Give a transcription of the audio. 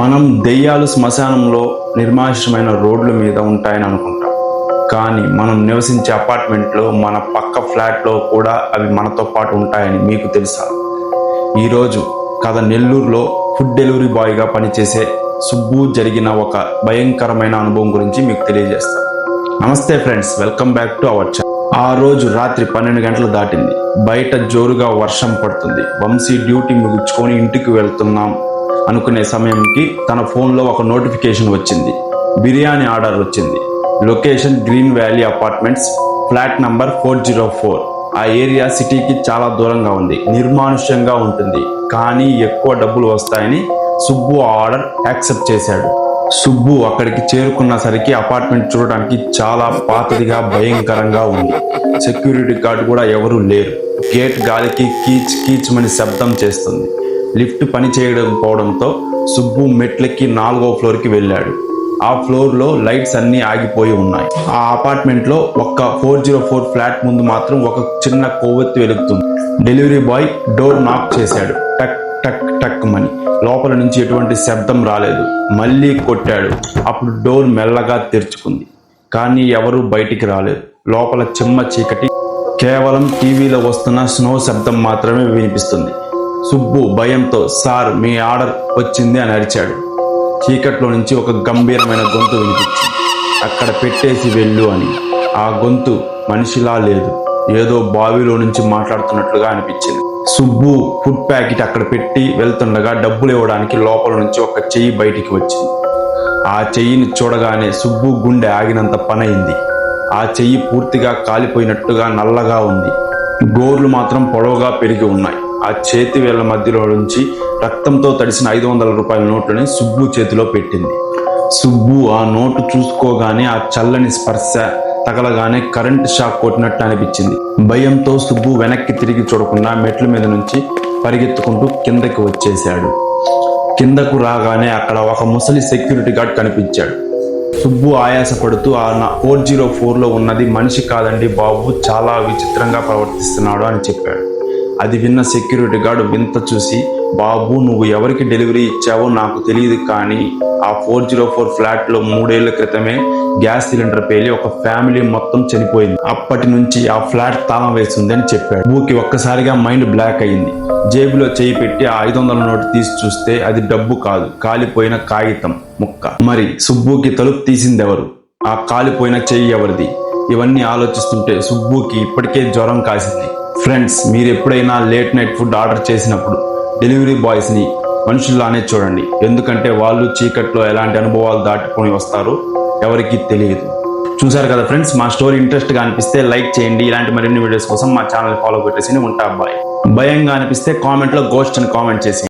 మనం దెయ్యాలు శ్మశానంలో నిర్మానుష్యమైన రోడ్ల మీద ఉంటాయని అనుకుంటాం. కానీ మనం నివసించే అపార్ట్మెంట్లో మన పక్క ఫ్లాట్లో కూడా అవి మనతో పాటు ఉంటాయని మీకు తెలుసా? ఈరోజు కథ నెల్లూరులో ఫుడ్ డెలివరీ బాయ్గా పనిచేసే సుబ్బు జరిగిన ఒక భయంకరమైన అనుభవం గురించి మీకు తెలియజేస్తాను నమస్తే friends welcome back to our channel. ఆ రోజు రాత్రి పన్నెండు గంటలు దాటింది. బయట జోరుగా వర్షం పడుతుంది. వంశీ డ్యూటీ ముగించుకొని ఇంటికి వెళ్తున్నాం. అనుకునే సమయంకి తన ఫోన్లో ఒక నోటిఫికేషన్ వచ్చింది. బిర్యానీ ఆర్డర్ వచ్చింది. Location green valley apartments flat number four zero four. ఆ ఏరియా సిటీకి చాలా దూరంగా ఉంది. నిర్మానుష్యంగా ఉంటుంది. కానీ ఎక్కువ డబ్బులు వస్తాయని సుబ్బు ఆ ఆర్డర్ యాక్సెప్ట్ చేశాడు. సుబ్బు అక్కడికి చేరుకున్నసరికి అపార్ట్మెంట్ చూడడానికి చాలా పాతదిగా భయంకరంగా ఉంది. సెక్యూరిటీ గార్డ్ కూడా ఎవరూ లేరు. గేట్ గాలికి కీచ్ కీచ్మని శబ్దం చేస్తుంది. లిఫ్ట్ పని చేయడం పోవడంతో సుబ్బు మెట్లెక్కి నాలుగో ఫ్లోర్కి వెళ్ళాడు. ఆ ఫ్లోర్లో లైట్స్ అన్నీ ఆగిపోయి ఉన్నాయి. ఆ అపార్ట్మెంట్లో ఒక్క ఫోర్ జీరో ఫోర్ ఫ్లాట్ ముందు మాత్రం ఒక చిన్న కొవ్వొత్తి వెలుగుతుంది. డెలివరీ బాయ్ డోర్ నాక్ చేశాడు. టక్ టక్ టక్ మని. లోపల నుంచి ఎటువంటి శబ్దం రాలేదు. మళ్ళీ కొట్టాడు. అప్పుడు డోర్ మెల్లగా తెరుచుకుంది. కానీ ఎవరూ బయటికి రాలేదు. లోపల చిమ్మ చీకటి. కేవలం టీవీలో వస్తున్న స్నో శబ్దం మాత్రమే వినిపిస్తుంది. సుబ్బు భయంతో సార్ మీ ఆర్డర్ వచ్చింది అని అరిచాడు. చీకట్లో నుంచి ఒక గంభీరమైన గొంతు వినిపించింది. అక్కడ పెట్టేసి వెళ్ళు అని. ఆ గొంతు మనిషిలా లేదు. ఏదో బావిలో నుంచి మాట్లాడుతున్నట్లుగా అనిపించింది. సుబ్బు ఫుడ్ ప్యాకెట్ అక్కడ పెట్టి వెళ్తుండగా డబ్బులు ఇవ్వడానికి లోపల నుంచి ఒక చెయ్యి బయటికి వచ్చింది. ఆ చెయ్యిని చూడగానే సుబ్బు గుండె ఆగినంత పనయింది ఆ చెయ్యి పూర్తిగా కాలిపోయినట్టుగా నల్లగా ఉంది. గోర్లు మాత్రం పొడవుగా పెరిగి ఉన్నాయి. ఆ చేతి వేళ్ళ మధ్యలో నుంచి రక్తంతో తడిసిన ఐదు వందల రూపాయల నోట్లని సుబ్బు చేతిలో పెట్టింది. సుబ్బు ఆ నోటు చూసుకోగానే ఆ చల్లని స్పర్శ తగలగానే కరెంట్ షాక్ కొట్టినట్టు అనిపించింది. భయంతో సుబ్బు వెనక్కి తిరిగి చూడకుండా మెట్ల మీద నుంచి పరిగెత్తుకుంటూ కిందకి వచ్చేశాడు. కిందకు రాగానే అక్కడ ఒక ముసలి సెక్యూరిటీ గార్డ్ కనిపించాడు. సుబ్బు ఆయాసపడుతూ ఆ ఫోర్ జీరో ఫోర్లో ఉన్నది మనిషి కాదండి బాబు చాలా విచిత్రంగా ప్రవర్తిస్తున్నాడు అని చెప్పాడు. అది విన్న సెక్యూరిటీ గార్డు వింత చూసి బాబు నువ్వు ఎవరికి డెలివరీ ఇచ్చావో నాకు తెలియదు కానీ ఆ ఫోర్ జీరో ఫోర్ ఫ్లాట్లో మూడేళ్ళ క్రితమే గ్యాస్ సిలిండర్ పేలి ఒక ఫ్యామిలీ మొత్తం చనిపోయింది. అప్పటి నుంచి ఆ ఫ్లాట్ తాళం వేస్తుంది అని చెప్పాడు. భూకి ఒక్కసారిగా మైండ్ బ్లాక్ అయింది. జేబులో చేయి పెట్టి ఆ ఐదు వందల నోటు తీసి చూస్తే అది డబ్బు కాదు కాలిపోయిన కాగితం ముక్క. మరి సుబ్బుకి తలుపు తీసింది ఎవరు ఆ కాలిపోయిన చెయ్యి ఎవరిది? ఇవన్నీ ఆలోచిస్తుంటే సుబ్బుకి ఇప్పటికే జ్వరం కాసింది. ఫ్రెండ్స్ మీరు ఎప్పుడైనా లేట్ నైట్ ఫుడ్ ఆర్డర్ చేసినప్పుడు డెలివరీ బాయ్స్ని మనుషుల్లానే చూడండి. ఎందుకంటే వాళ్ళు చీకట్లో ఎలాంటి అనుభవాలు దాటుకొని వస్తారో ఎవరికి తెలియదు. చూసారు కదా ఫ్రెండ్స్ మా స్టోరీ ఇంట్రెస్ట్గా అనిపిస్తే లైక్ చేయండి. ఇలాంటి మరిన్ని వీడియోస్ కోసం మా ఛానల్ ఫాలో పెట్టేసి ఉంటా బాయ్ భయంగా అనిపిస్తే కామెంట్లో గోస్ట్ అని కామెంట్ చేసి